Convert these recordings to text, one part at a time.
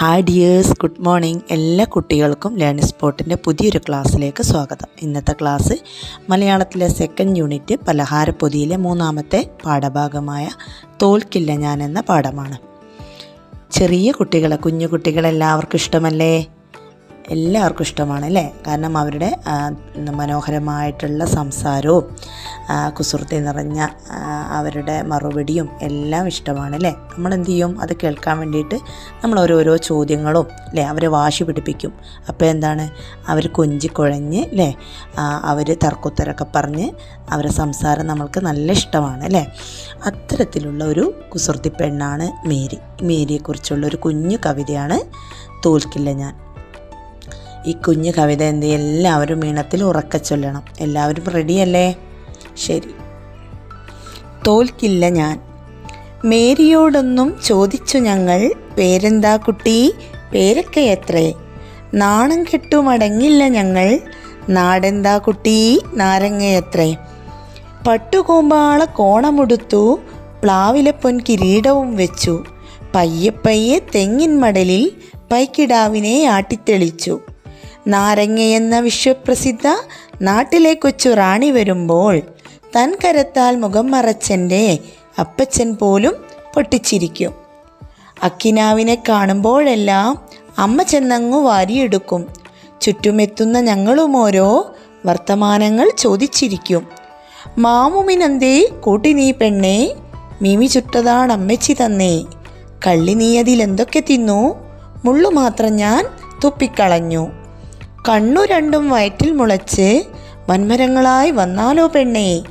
Hi dears good morning എല്ലാ കുട്ടികൾക്കും learning സ്പോട്ടിന്റെ പുതിയൊരു ക്ലാസ്സിലേക്ക് സ്വാഗതം. ഇന്നത്തെ ക്ലാസ് മലയാളത്തിലെ സെക്കൻഡ് യൂണിറ്റ് പലഹാരപ്പൊതിയിലെ മൂന്നാമത്തെ പാഠഭാഗമായ തോൽക്കില്ല ഞാൻ എന്ന പാഠമാണ്. ചെറിയ കുട്ടികളെ കുഞ്ഞു കുട്ടികളെല്ലാവർക്കും ഇഷ്ടമല്ലേ? എല്ലാവർക്കും ഇഷ്ടമാണ് അല്ലേ? കാരണം അവരുടെ മനോഹരമായിട്ടുള്ള സംസാരവും കുസൃതി നിറഞ്ഞ അവരുടെ മറുപടിയും എല്ലാം ഇഷ്ടമാണ് അല്ലേ? നമ്മൾ എന്ത് ചെയ്യും? അത് കേൾക്കാൻ വേണ്ടിയിട്ട് നമ്മൾ ഓരോരോ ചോദ്യങ്ങളും അല്ലേ? അവരെ വാശി പിടിപ്പിക്കും. അപ്പോൾ എന്താണ്? അവർ കൊഞ്ചിക്കുഴഞ്ഞ് അല്ലേ? അവർ തർക്കുത്തരൊക്കെ പറഞ്ഞ് അവരെ സംസാരം നമ്മൾക്ക് നല്ല ഇഷ്ടമാണ് അല്ലേ? അത്തരത്തിലുള്ള ഒരു കുസൃതി പെണ്ണാണ് മേരി. മേരിയെക്കുറിച്ചുള്ള ഒരു കുഞ്ഞു കവിതയാണ് തോൽക്കില്ല ഞാൻ. ഈ കുഞ്ഞു കവിത എന്ത്? എല്ലാവരും ഈണത്തിൽ ഉറക്ക ചൊല്ലണം. എല്ലാവരും റെഡിയല്ലേ ശരി. തോൽക്കില്ല ഞാൻ. മേരിയോടൊന്നും ചോദിച്ചു ഞങ്ങൾ പേരെന്താ കുട്ടി? പേരൊക്കെ എത്രേ? നാണം കെട്ടുമടങ്ങില്ല ഞങ്ങൾ. നാടെന്താ കുട്ടി? നാരങ്ങയത്രേ പട്ടുകൂമ്പാള കോണമുടുത്തു പ്ലാവിലെ പൊൻ കിരീടവും വെച്ചു. പയ്യെ തെങ്ങിൻ മടലിൽ പൈക്കിടാവിനെ ആട്ടിത്തെളിച്ചു. നാരങ്ങയെന്ന വിശ്വപ്രസിദ്ധ നാട്ടിലെ കൊച്ചു റാണി വരുമ്പോൾ തൻ കരത്താൽ മുഖം മറച്ചെന്റെ അപ്പച്ചൻ പോലും പൊട്ടിച്ചിരിക്കും. അക്കിനാവിനെ കാണുമ്പോഴെല്ലാം അമ്മ ചെന്നങ്ങു വാരിയെടുക്കും. ചുറ്റുമെത്തുന്ന ഞങ്ങളും ഓരോ വർത്തമാനങ്ങൾ ചോദിച്ചിരിക്കും. മാമുമിനന്തേ കൂട്ടി നീ പെണ്ണേ മിമി ചുട്ടതാണ് അമ്മച്ചി തന്നേ. കള്ളി നീ അതിലെന്തൊക്കെ തിന്നു? മുള്ളു മാത്രം ഞാൻ തുപ്പിക്കളഞ്ഞു. കണ്ണു രണ്ടും വയറ്റിൽ മുളച്ച് വൻമരങ്ങളായി വന്നാലോ പെണ്ണേ?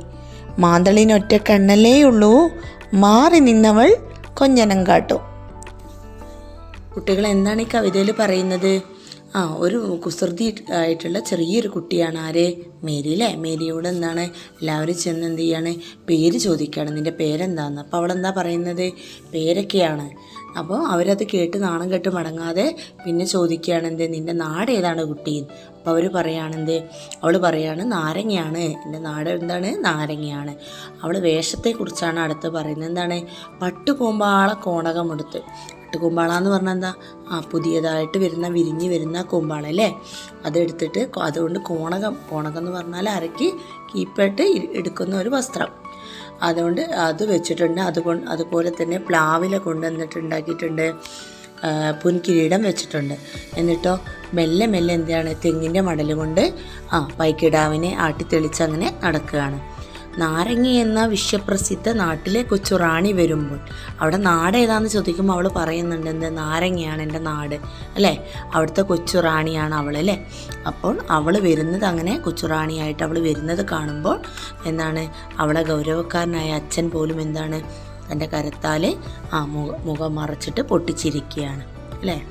മാന്തളിനൊറ്റ കണ്ണല്ലേയുള്ളൂ മാറി നിന്നവൾ കൊഞ്ഞനം കാട്ടും. കുട്ടികൾ എന്താണ് ഈ കവിതയിൽ പറയുന്നത്? ആ ഒരു കുസൃതി ആയിട്ടുള്ള ചെറിയൊരു കുട്ടിയാണ് ആര്? മേരി അല്ലേ? മേരിയോട് എന്താണ്? എല്ലാവരും ചെന്ന് എന്ത് ചെയ്യാണ്? പേര് ചോദിക്കുകയാണ്. നിന്റെ പേരെന്താന്ന്? അപ്പോൾ അവളെന്താ പറയുന്നത്? പേരൊക്കെയാണ്. അപ്പോൾ അവരത് കേട്ട് നാണം കെട്ട് മടങ്ങാതെ പിന്നെ ചോദിക്കുകയാണ് എന്ത്? നിന്റെ നാട് ഏതാണ് കുട്ടി? അപ്പോൾ അവർ പറയുകയാണെന്ത് അവൾ പറയാണ് നാരങ്ങയാണ്. എന്റെ നാട് എന്താണ്? നാരങ്ങയാണ്. അവൾ വേഷത്തെക്കുറിച്ചാണ് അടുത്ത് പറയുന്നത്. എന്താണ്? പട്ടുകൂമ്പാള കോണകമെടുത്ത് പട്ടുകൂമ്പാള എന്ന് പറഞ്ഞാൽ എന്താ? ആ പുതിയതായിട്ട് വരുന്ന വിരിഞ്ഞ് വരുന്ന കൂമ്പാള അല്ലേ അതെടുത്തിട്ട് അതുകൊണ്ട് കോണകം കോണകം എന്ന് പറഞ്ഞാൽ അരക്കി കീപ്പായിട്ട് എടുക്കുന്ന ഒരു വസ്ത്രം. അതുകൊണ്ട് അത് വെച്ചിട്ടുണ്ട്. അതുകൊണ്ട് അതുപോലെ തന്നെ പ്ലാവില കൊണ്ടുവന്നിട്ട് ഉണ്ടാക്കിയിട്ടുണ്ട് ആ, പുൻകിരീടം വെച്ചിട്ടുണ്ട്. എന്നിട്ടോ മെല്ലെ മെല്ലെ എന്താണ്? തെങ്ങിന്റെ മടൽ കൊണ്ട് ആ പൈക്കിടാവിനെ ആട്ടിത്തെളിച്ച് അങ്ങനെ നടക്കുകയാണ്. നാരങ്ങ എന്ന വിശ്വപ്രസിദ്ധ നാട്ടിലെ കൊച്ചു റാണി വരുമ്പോൾ. അവിടെ നാട് ഏതാണെന്ന് ചോദിക്കുമ്പോൾ അവൾ പറയുന്നുണ്ട് എന്ത് നാരങ്ങയാണ് എന്റെ നാട്? അല്ലേ? അവിടുത്തെ കൊച്ചു റാണിയാണ് അവൾ അല്ലേ? അപ്പോൾ അവൾ വരുന്നത് അങ്ങനെ കൊച്ചു റാണിയായിട്ട് അവൾ വരുന്നത് കാണുമ്പോൾ എന്താണ്? അവളെ ഗൗരവക്കാരനായ അച്ഛൻ പോലും എന്താണ്? തന്റെ കരത്താൽ ആ മുഖ മറച്ചിട്ട് പൊട്ടിച്ചിരിക്കുകയാണ്. അല്ലേ?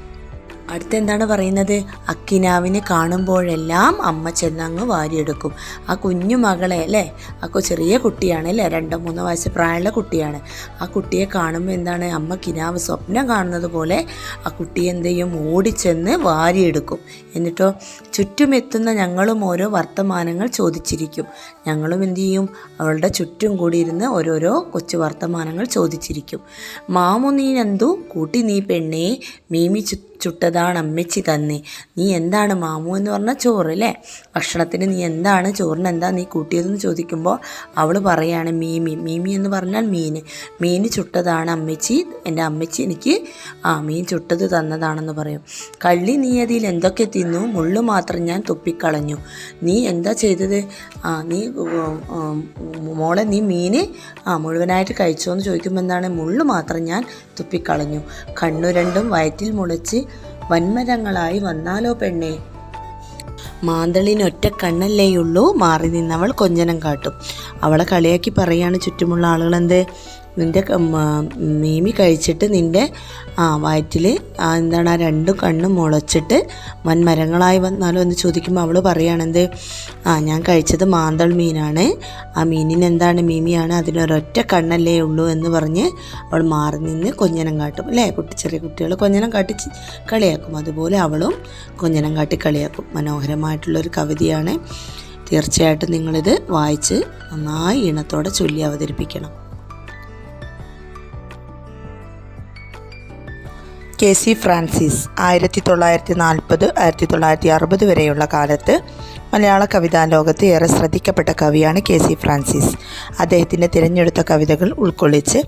അടുത്ത എന്താണ് പറയുന്നത്? അക്കിനാവിനെ കാണുമ്പോഴെല്ലാം അമ്മ ചെന്നങ്ങ് വാരിയെടുക്കും. ആ കുഞ്ഞു മകളെ അല്ലേ? ആ ചെറിയ കുട്ടിയാണ് അല്ലേ? രണ്ടോ മൂന്നോ വയസ്സ് പ്രായമുള്ള കുട്ടിയാണ്. ആ കുട്ടിയെ കാണുമ്പോൾ എന്താണ്? അമ്മ കിനാവ് സ്വപ്നം കാണുന്നത് പോലെ ആ കുട്ടിയെ എന്ത് ചെയ്യും? ഓടിച്ചെന്ന് വാരിയെടുക്കും. എന്നിട്ടോ ചുറ്റുമെത്തുന്ന ഞങ്ങളും ഓരോ വർത്തമാനങ്ങൾ ചോദിച്ചിരിക്കും. ഞങ്ങളും എന്ത് ചെയ്യും? അവളുടെ ചുറ്റും കൂടി ഇരുന്ന് ഓരോരോ കൊച്ചു വർത്തമാനങ്ങൾ ചോദിച്ചിരിക്കും. മാമു നീ എന്തു കൂട്ടി നീ പെണ്ണേ മീമി ചു ചുട്ടതാണ് അമ്മച്ചി തന്നെ. നീ എന്താണ് മാമു എന്ന് പറഞ്ഞാൽ ചോറ് അല്ലേ ഭക്ഷണത്തിന് നീ എന്താണ് ചോറിന് എന്താ നീ കൂട്ടിയതെന്ന് ചോദിക്കുമ്പോൾ അവൾ പറയാണ് മീമി. മീമി എന്ന് പറഞ്ഞാൽ മീൻ മീൻ ചുട്ടതാണ് അമ്മച്ചി. എന്റെ അമ്മച്ചി എനിക്ക് ആ മീൻ ചുട്ടത് തന്നതാണെന്ന് പറയും. കള്ളി നീ അതിൽ എന്തൊക്കെ തിന്നു? മുള്ളു മാത്രം ഞാൻ തുപ്പിക്കളഞ്ഞു. നീ എന്താ ചെയ്തത്? ആ നീ മോളെ നീ മീൻ ആ മുഴുവനായിട്ട് കഴിച്ചോ എന്ന് ചോദിക്കുമ്പോൾ എന്താണ്? മുള്ളു മാത്രം ഞാൻ തുപ്പിക്കളഞ്ഞു. കണ്ണു രണ്ടും വയറ്റിൽ മുളച്ച് വൻമരങ്ങളായി വന്നാലോ പെണ്ണേ? മാന്തളിനൊറ്റ കണ്ണല്ലേയുള്ളൂ. മാറി നിന്നവൾ കൊഞ്ചനം കാട്ടും. അവളെ കളിയാക്കി പറയാണ് ചുറ്റുമുള്ള ആളുകൾ നിന്റെ മീമി കഴിച്ചിട്ട് നിന്റെ ആ വയറ്റിൽ എന്താണ് ആ രണ്ട് കണ്ണും മുളച്ചിട്ട് വൻമരങ്ങളായി വന്നാലോ എന്ന് ചോദിക്കുമ്പോൾ അവൾ പറയുകയാണെന്ത് ആ ഞാൻ കഴിച്ചത് മാന്തൾ മീനാണ്. ആ മീനിന് എന്താണ് മീമിയാണ്? അതിനൊരൊറ്റ കണ്ണല്ലേ ഉള്ളൂ എന്ന് പറഞ്ഞ് അവൾ മാറി നിന്ന് കൊഞ്ഞനം കാട്ടും. അല്ലേ? കുട്ടി ചെറിയ കുട്ടികൾ കൊഞ്ഞനം കാട്ടി കളിയാക്കും. അതുപോലെ അവളും കൊഞ്ഞനം കാട്ടി കളിയാക്കും. മനോഹരമായിട്ടുള്ളൊരു കവിതയാണ്. തീർച്ചയായിട്ടും നിങ്ങളിത് വായിച്ച് നന്നായി ഇണത്തോടെ ചൊല്ലി അവതരിപ്പിക്കണം. കെ സി ഫ്രാൻസിസ് ആയിരത്തി തൊള്ളായിരത്തി നാൽപ്പത് ആയിരത്തി തൊള്ളായിരത്തി അറുപത് വരെയുള്ള കാലത്ത് മലയാള കവിതാ ലോകത്ത് ഏറെ ശ്രദ്ധിക്കപ്പെട്ട കവിയാണ് കെ സി ഫ്രാൻസിസ്. അദ്ദേഹത്തിന്റെ തിരഞ്ഞെടുത്ത കവിതകൾ ഉൾക്കൊള്ളിച്ച്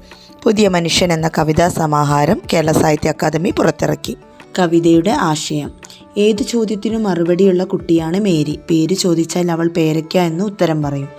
പുതിയ മനുഷ്യൻ എന്ന കവിതാ സമാഹാരം കേരള സാഹിത്യ അക്കാദമി പുറത്തിറക്കി. കവിതയുടെ ആശയം. ഏത് ചോദ്യത്തിനും മറുപടിയുള്ള കുട്ടിയാണ് മേരി. പേര് ചോദിച്ചാൽ അവൾ പേരയ്ക്ക എന്ന് ഉത്തരം പറയും.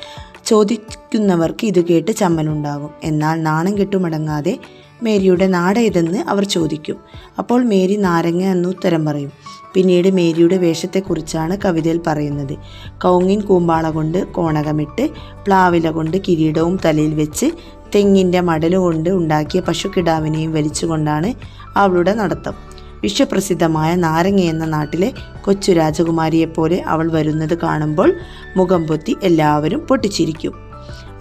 ചോദിക്കുന്നവർക്ക് ഇത് കേട്ട് ചമ്മലുണ്ടാകും. എന്നാൽ നാണം കെട്ടുമടങ്ങാതെ മേരിയുടെ നാട് ഏതെന്ന് അവർ ചോദിക്കും. അപ്പോൾ മേരി നാരങ്ങ എന്ന് ഉത്തരം പറയും. പിന്നീട് മേരിയുടെ വേഷത്തെക്കുറിച്ചാണ് കവിതയിൽ പറയുന്നത്. കൗങ്ങിൻ കൂമ്പാള കൊണ്ട് കോണകമിട്ട് പ്ലാവില കൊണ്ട് കിരീടവും തലയിൽ വെച്ച് തെങ്ങിന്റെ മടലുകൊണ്ട് ഉണ്ടാക്കിയ പശുക്കിടാവിനെയും വലിച്ചുകൊണ്ടാണ് അവളുടെ നടത്തം. വിശ്വപ്രസിദ്ധമായ നാരങ്ങ എന്ന നാട്ടിലെ കൊച്ചു രാജകുമാരിയെപ്പോലെ അവൾ വരുന്നത് കാണുമ്പോൾ മുഖം പൊത്തി എല്ലാവരും പൊട്ടിച്ചിരിക്കും.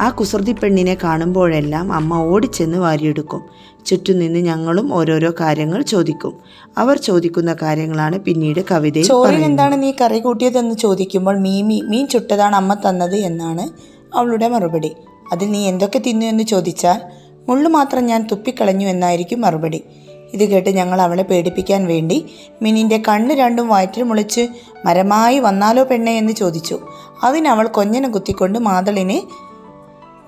ആ കുസൃതി പെണ്ണിനെ കാണുമ്പോഴെല്ലാം അമ്മ ഓടിച്ചെന്ന് വാരിയെടുക്കും. ചുറ്റും നിന്ന് ഞങ്ങളും ഓരോരോ കാര്യങ്ങൾ ചോദിക്കും. അവർ ചോദിക്കുന്ന കാര്യങ്ങളാണ് പിന്നീട് കവിതയിൽ ചോറിന് എന്താണ് നീ കറി കൂട്ടിയതെന്ന് ചോദിക്കുമ്പോൾ മീമി മീൻ ചുട്ടതാണ് അമ്മ തന്നത് എന്നാണ് അവളുടെ മറുപടി. അതിൽ നീ എന്തൊക്കെ തിന്നു എന്ന് ചോദിച്ചാൽ മുള്ളു മാത്രം ഞാൻ തുപ്പിക്കളഞ്ഞു എന്നായിരിക്കും മറുപടി. ഇത് കേട്ട് ഞങ്ങൾ അവളെ പേടിപ്പിക്കാൻ വേണ്ടി മിനിന്റെ കണ്ണ് രണ്ടും വയറ്റിൽ മുളിച്ച് മരമായി വന്നാലോ പെണ്ണേ എന്ന് ചോദിച്ചു. അതിനവൾ കൊഞ്ഞനെ കുത്തിക്കൊണ്ട് മാതളിനെ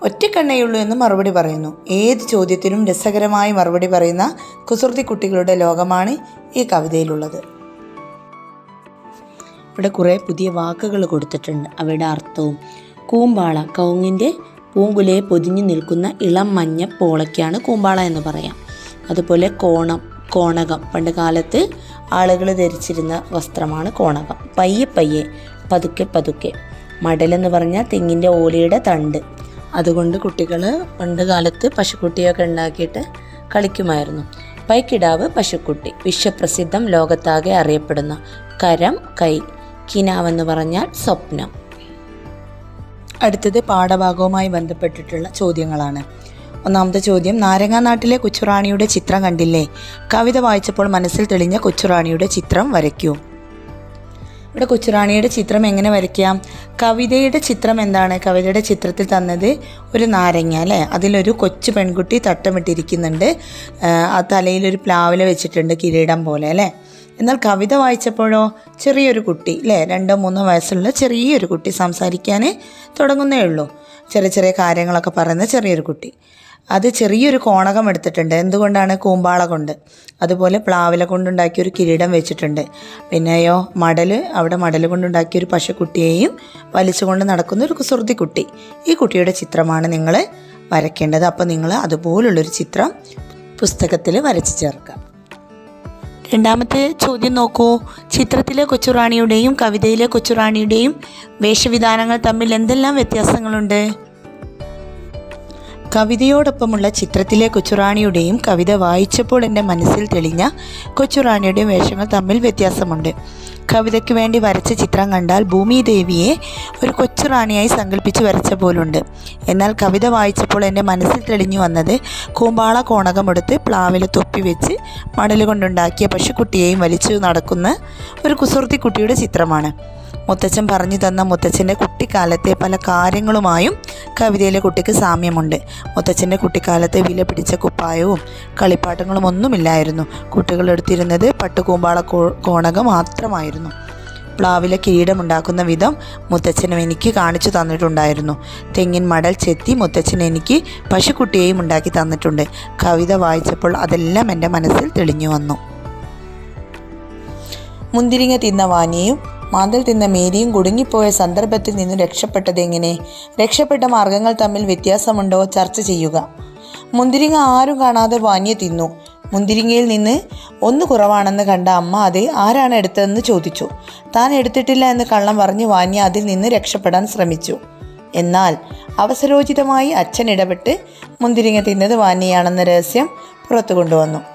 ഒറ്റക്കണ്ണയുള്ളൂ എന്ന് മറുപടി പറയുന്നു. ഏത് ചോദ്യത്തിനും രസകരമായി മറുപടി പറയുന്ന കുസൃതി കുട്ടികളുടെ ലോകമാണ് ഈ കവിതയിലുള്ളത്. ഇവിടെ കുറേ പുതിയ വാക്കുകൾ കൊടുത്തിട്ടുണ്ട്. അവയുടെ അർത്ഥവും കൂമ്പാള കൗങ്ങിന്റെ പൂങ്കുലയെ പൊതിഞ്ഞു നിൽക്കുന്ന ഇളം മഞ്ഞ പോളയ്ക്കാണ് കൂമ്പാള എന്ന് പറയാം. അതുപോലെ കോണം കോണകം. പണ്ട് കാലത്ത് ആളുകൾ ധരിച്ചിരുന്ന വസ്ത്രമാണ് കോണകം. പയ്യെ പയ്യെ പതുക്കെ പതുക്കെ. മടലെന്ന് പറഞ്ഞാൽ തെങ്ങിന്റെ ഓലയുടെ തണ്ട്. അതുകൊണ്ട് കുട്ടികൾ പണ്ട് കാലത്ത് പശുക്കുട്ടിയൊക്കെ ഉണ്ടാക്കിയിട്ട് കളിക്കുമായിരുന്നു. പൈക്കിടാവ് പശുക്കുട്ടി വിശ്വപ്രസിദ്ധം ലോകത്താകെ അറിയപ്പെടുന്ന കരം കൈ കിനാവെന്ന് പറഞ്ഞാൽ സ്വപ്നം. അടുത്തത് പാഠഭാഗവുമായി ബന്ധപ്പെട്ടിട്ടുള്ള ചോദ്യങ്ങളാണ്. ഒന്നാമത്തെ ചോദ്യം നാരങ്ങാനാട്ടിലെ കൊച്ചുറാണിയുടെ ചിത്രം കണ്ടില്ലേ? കവിത വായിച്ചപ്പോൾ മനസ്സിൽ തെളിഞ്ഞ കൊച്ചുറാണിയുടെ ചിത്രം വരയ്ക്കൂ. ഇവിടെ കൊച്ചുറാണിയുടെ ചിത്രം എങ്ങനെ വരയ്ക്കാം? കവിതയുടെ ചിത്രം എന്താണ്? കവിതയുടെ ചിത്രത്തിൽ തന്നത് ഒരു നാരങ്ങ അല്ലേ? അതിലൊരു കൊച്ചു പെൺകുട്ടി തട്ടമിട്ടിരിക്കുന്നുണ്ട്. ആ തലയിലൊരു പ്ലാവില വെച്ചിട്ടുണ്ട് കിരീടം പോലെ അല്ലേ? എന്നാൽ കവിത വായിച്ചപ്പോഴോ? ചെറിയൊരു കുട്ടി അല്ലേ? രണ്ടോ മൂന്നോ വയസ്സുള്ള ചെറിയൊരു കുട്ടി സംസാരിക്കാൻ തുടങ്ങുന്നേ ഉള്ളൂ. ചെറിയ ചെറിയ കാര്യങ്ങളൊക്കെ പറയുന്ന ചെറിയൊരു കുട്ടി. അത് ചെറിയൊരു കോണകം എടുത്തിട്ടുണ്ട്. എന്തുകൊണ്ടാണ്? കൂമ്പാള കൊണ്ട്. അതുപോലെ പ്ലാവില കൊണ്ടുണ്ടാക്കിയ ഒരു കിരീടം വെച്ചിട്ടുണ്ട്. പിന്നെയോ മടൽ അവിടെ മടൽ കൊണ്ടുണ്ടാക്കിയ ഒരു പശുക്കുട്ടിയെയും വലിച്ചുകൊണ്ട് നടക്കുന്ന ഒരു കുസൃതി കുട്ടി ഈ കുട്ടിയുടെ ചിത്രമാണ് നിങ്ങൾ വരയ്ക്കേണ്ടത്. അപ്പോൾ നിങ്ങൾ അതുപോലുള്ളൊരു ചിത്രം പുസ്തകത്തിൽ വരച്ച് ചേർക്കുക. രണ്ടാമത്തെ ചോദ്യം നോക്കൂ. ചിത്രത്തിലെ കൊച്ചുറാണിയുടെയും കവിതയിലെ കൊച്ചുറാണിയുടെയും വേഷവിധാനങ്ങൾ തമ്മിൽ എന്തെല്ലാം വ്യത്യാസങ്ങളുണ്ട്? കവിതയോടൊപ്പമുള്ള ചിത്രത്തിലെ കൊച്ചുറാണിയുടെയും കവിത വായിച്ചപ്പോൾ എന്റെ മനസ്സിൽ തെളിഞ്ഞ കൊച്ചുറാണിയുടെയും വേഷങ്ങൾ തമ്മിൽ വ്യത്യാസമുണ്ട്. കവിതയ്ക്ക് വേണ്ടി വരച്ച ചിത്രം കണ്ടാൽ ഭൂമിദേവിയെ ഒരു കൊച്ചുറാണിയായി സങ്കല്പിച്ച് വരച്ച പോലുണ്ട്. എന്നാൽ കവിത വായിച്ചപ്പോൾ എന്റെ മനസ്സിൽ തെളിഞ്ഞു വന്നത് കൂമ്പാള കോണകമെടുത്ത് പ്ലാവിൽ തൊപ്പി വെച്ച് മണൽ കൊണ്ടുണ്ടാക്കിയ പശുക്കുട്ടിയെയും വലിച്ചു നടക്കുന്ന ഒരു കുസൃതി കുട്ടിയുടെ ചിത്രമാണ്. മുത്തച്ഛൻ പറഞ്ഞു തന്ന മുത്തച്ഛന്റെ കുട്ടിക്കാലത്തെ പല കാര്യങ്ങളുമായും കവിതയിലെ കുട്ടിക്ക് സാമ്യമുണ്ട്. മുത്തച്ഛന്റെ കുട്ടിക്കാലത്തെ വില പിടിച്ച കുപ്പായവും കളിപ്പാട്ടങ്ങളും ഒന്നുമില്ലായിരുന്നു. കുട്ടികൾ എടുത്തിരുന്നത് പട്ടുകൂമ്പാള കോണക മാത്രമായിരുന്നു. പ്ലാവിലെ കിരീടമുണ്ടാക്കുന്ന വിധം മുത്തച്ഛനും എനിക്ക് കാണിച്ചു തന്നിട്ടുണ്ടായിരുന്നു. തെങ്ങിൻ മടൽ ചെത്തി മുത്തച്ഛൻ എനിക്ക് പശുക്കുട്ടിയെയും ഉണ്ടാക്കി തന്നിട്ടുണ്ട്. കവിത വായിച്ചപ്പോൾ അതെല്ലാം എന്റെ മനസ്സിൽ തെളിഞ്ഞു വന്നു. മുന്തിരിങ്ങ തിന്ന വാനിയും മാന്തൽ തിന്ന മേരിയും കുടുങ്ങിപ്പോയ സന്ദർഭത്തിൽ നിന്ന് രക്ഷപ്പെട്ടതെങ്ങനെ രക്ഷപ്പെട്ട മാർഗങ്ങൾ തമ്മിൽ വ്യത്യാസമുണ്ടോ? ചർച്ച ചെയ്യുക. മുന്തിരിങ്ങ ആരും കാണാതെ വാനിയെ തിന്നു. മുന്തിരിങ്ങയിൽ നിന്ന് ഒന്ന് കുറവാണെന്ന് കണ്ട അമ്മ അത് ആരാണ് എടുത്തതെന്ന് ചോദിച്ചു. താൻ എടുത്തിട്ടില്ല എന്ന് കള്ളം പറഞ്ഞ് വാന്യ അതിൽ നിന്ന് രക്ഷപ്പെടാൻ ശ്രമിച്ചു. എന്നാൽ അവസരോചിതമായി അച്ഛൻ ഇടപെട്ട് മുന്തിരിങ്ങ തിന്നത് വാന്യയാണെന്ന രഹസ്യം പുറത്തു കൊണ്ടുവന്നു.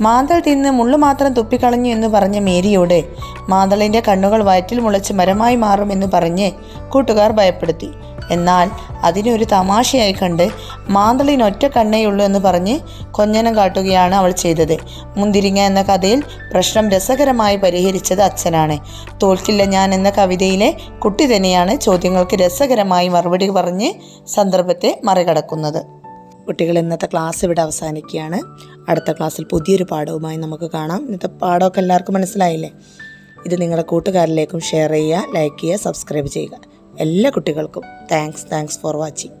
മാന്തൾ തിന്ന് മുള്ളു മാത്രം തുപ്പിക്കളഞ്ഞു എന്ന് പറഞ്ഞ മേരിയോട് മാന്തളിന്റെ കണ്ണുകൾ വയറ്റിൽ മുളച്ച് മരമായി മാറുമെന്ന് പറഞ്ഞ് കൂട്ടുകാർ ഭയപ്പെടുത്തി. എന്നാൽ അതിനൊരു തമാശയായി കണ്ട് മാന്തളിനൊറ്റ കണ്ണേയുള്ളൂ എന്ന് പറഞ്ഞ് കൊഞ്ഞനം കാട്ടുകയാണ് അവൾ ചെയ്തത്. മുന്തിരിങ്ങ എന്ന കഥയിൽ പ്രശ്നം രസകരമായി പരിഹരിച്ചത് അച്ഛനാണ്. തോൽക്കില്ല ഞാൻ എന്ന കവിതയിലെ കുട്ടി തന്നെയാണ് ചോദ്യങ്ങൾക്ക് രസകരമായി മറുപടി പറഞ്ഞ് സന്ദർഭത്തെ മറികടക്കുന്നത്. കുട്ടികൾ ഇന്നത്തെ ക്ലാസ് ഇവിടെ അവസാനിക്കുകയാണ്. അടുത്ത ക്ലാസ്സിൽ പുതിയൊരു പാഠവുമായി നമുക്ക് കാണാം. ഇന്നത്തെ പാഠമൊക്കെ എല്ലാവർക്കും മനസ്സിലായില്ലേ? ഇത് നിങ്ങളുടെ കൂട്ടുകാരിലേക്കും ഷെയർ ചെയ്യുക ലൈക്ക് ചെയ്യുക സബ്സ്ക്രൈബ് ചെയ്യുക. എല്ലാ കുട്ടികൾക്കും താങ്ക്സ് താങ്ക്സ് ഫോർ വാച്ചിങ്